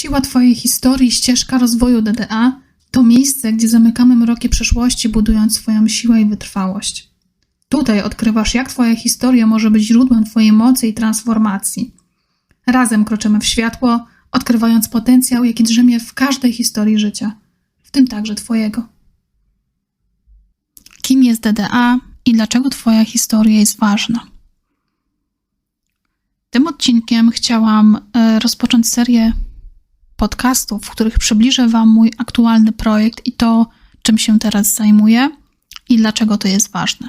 Siła Twojej historii, ścieżka rozwoju DDA to miejsce, gdzie zamykamy mroki przeszłości, budując swoją siłę i wytrwałość. Tutaj odkrywasz, jak Twoja historia może być źródłem Twojej mocy i transformacji. Razem kroczymy w światło, odkrywając potencjał, jaki drzemie w każdej historii życia, w tym także Twojego. Kim jest DDA i dlaczego Twoja historia jest ważna? Tym odcinkiem chciałam e, rozpocząć serię podcastów, w których przybliżę Wam mój aktualny projekt i to, czym się teraz zajmuję i dlaczego to jest ważne.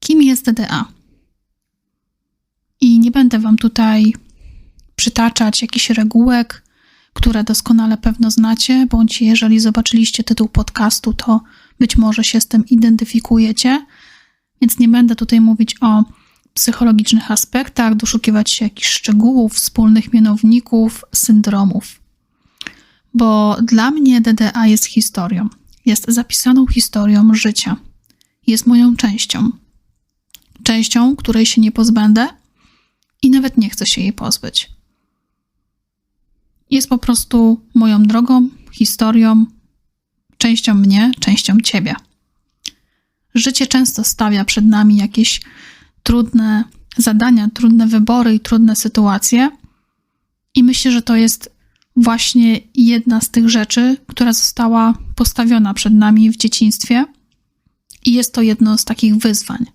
Kim jest DDA? I nie będę Wam tutaj przytaczać jakichś regułek, które doskonale pewno znacie, bądź jeżeli zobaczyliście tytuł podcastu, to być może się z tym identyfikujecie, więc nie będę tutaj mówić o psychologicznych aspektach, doszukiwać się jakichś szczegółów, wspólnych mianowników, syndromów. Bo dla mnie DDA jest historią, jest zapisaną historią życia, jest moją częścią. Częścią, której się nie pozbędę i nawet nie chcę się jej pozbyć. Jest po prostu moją drogą, historią, częścią mnie, częścią ciebie. Życie często stawia przed nami jakieś trudne zadania, trudne wybory i trudne sytuacje. I myślę, że to jest właśnie jedna z tych rzeczy, która została postawiona przed nami w dzieciństwie. I jest to jedno z takich wyzwań.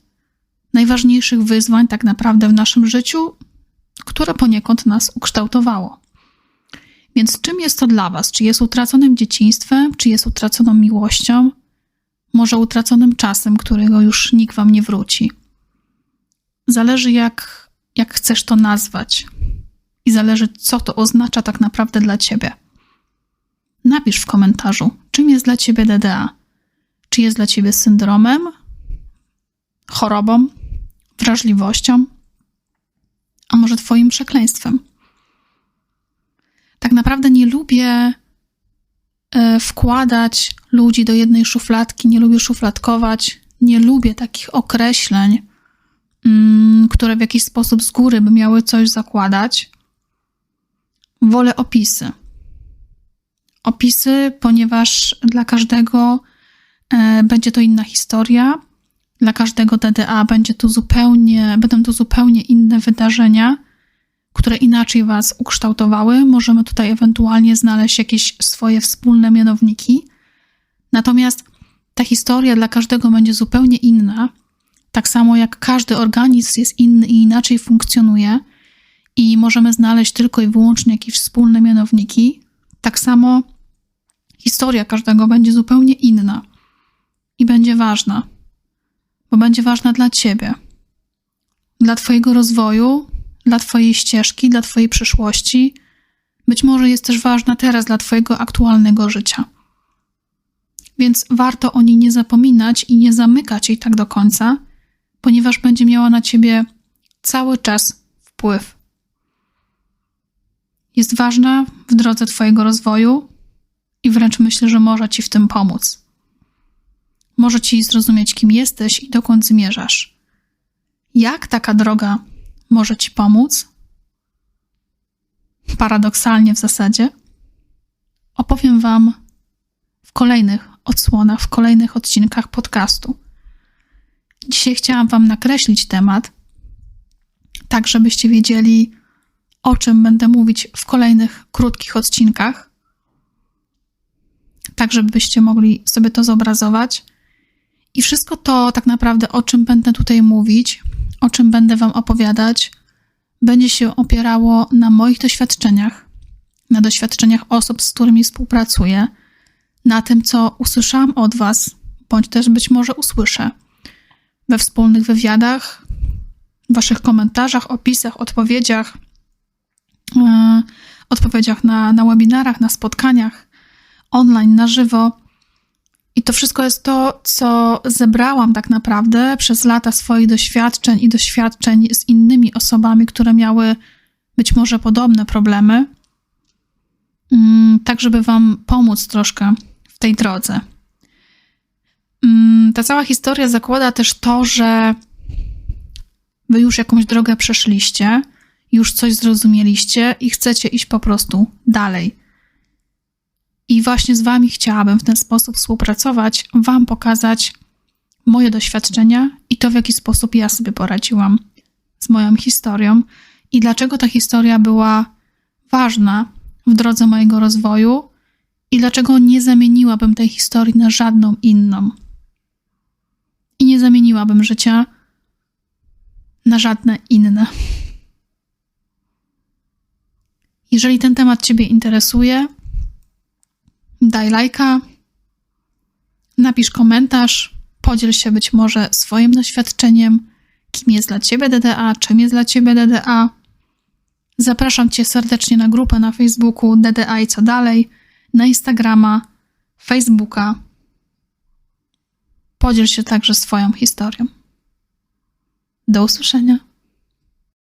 Najważniejszych wyzwań, tak naprawdę, w naszym życiu, które poniekąd nas ukształtowało. Więc czym jest to dla Was? Czy jest utraconym dzieciństwem, czy jest utraconą miłością, może utraconym czasem, którego już nikt Wam nie wróci? Zależy, jak, jak chcesz to nazwać, i zależy, co to oznacza tak naprawdę dla Ciebie. Napisz w komentarzu, czym jest dla Ciebie DDA. Czy jest dla Ciebie syndromem, chorobą, wrażliwością, a może Twoim przekleństwem? tak naprawdę nie lubię e, wkładać ludzi do jednej szufladki, nie lubię szufladkować, nie lubię takich określeń, które w jakiś sposób z góry by miały coś zakładać. Wolę opisy. Opisy, ponieważ dla każdego e, będzie to inna historia, dla każdego DDA będzie to zupełnie, będą to zupełnie inne wydarzenia które inaczej Was ukształtowały. Możemy tutaj ewentualnie znaleźć jakieś swoje wspólne mianowniki. Natomiast ta historia dla każdego będzie zupełnie inna. Tak samo jak każdy organizm jest inny i inaczej funkcjonuje, i możemy znaleźć tylko i wyłącznie jakieś wspólne mianowniki, tak samo historia każdego będzie zupełnie inna i będzie ważna, bo będzie ważna dla Ciebie, dla Twojego rozwoju, dla Twojej ścieżki, dla Twojej przyszłości. Być może jest też ważna teraz dla Twojego aktualnego życia. Więc warto o niej nie zapominać i nie zamykać jej tak do końca, ponieważ będzie miała na Ciebie cały czas wpływ. Jest ważna w drodze Twojego rozwoju i wręcz myślę, że może Ci w tym pomóc. Może Ci zrozumieć, kim jesteś i dokąd zmierzasz. Jak taka droga może Ci pomóc, paradoksalnie w zasadzie, opowiem Wam w kolejnych odsłonach, w kolejnych odcinkach podcastu. Dzisiaj chciałam Wam nakreślić temat, tak żebyście wiedzieli, o czym będę mówić w kolejnych krótkich odcinkach, tak żebyście mogli sobie to zobrazować. I wszystko to, tak naprawdę, o czym będę tutaj mówić, o czym będę Wam opowiadać, będzie się opierało na moich doświadczeniach, na doświadczeniach osób, z którymi współpracuję, na tym, co usłyszałam od Was, bądź też być może usłyszę we wspólnych wywiadach, Waszych komentarzach, opisach, odpowiedziach, yy, odpowiedziach na, na webinarach, na spotkaniach online, na żywo. I to wszystko jest to, co zebrałam tak naprawdę przez lata swoich doświadczeń i doświadczeń z innymi osobami, które miały być może podobne problemy, mm, tak żeby Wam pomóc troszkę w tej drodze. Mm, ta cała historia zakłada też to, że Wy już jakąś drogę przeszliście, już coś zrozumieliście i chcecie iść po prostu dalej. I właśnie z Wami chciałabym w ten sposób współpracować, Wam pokazać moje doświadczenia i to, w jaki sposób ja sobie poradziłam z moją historią i dlaczego ta historia była ważna w drodze mojego rozwoju i dlaczego nie zamieniłabym tej historii na żadną inną. Nie zamieniłabym życia na żadne inne. Jeżeli ten temat Ciebie interesuje, daj lajka, napisz komentarz, podziel się być może swoim doświadczeniem, kim jest dla Ciebie DDA, czym jest dla Ciebie DDA. Zapraszam Cię serdecznie na grupę na Facebooku DDA i co dalej, na Instagrama, Facebooka. Podziel się także swoją historią. Do usłyszenia.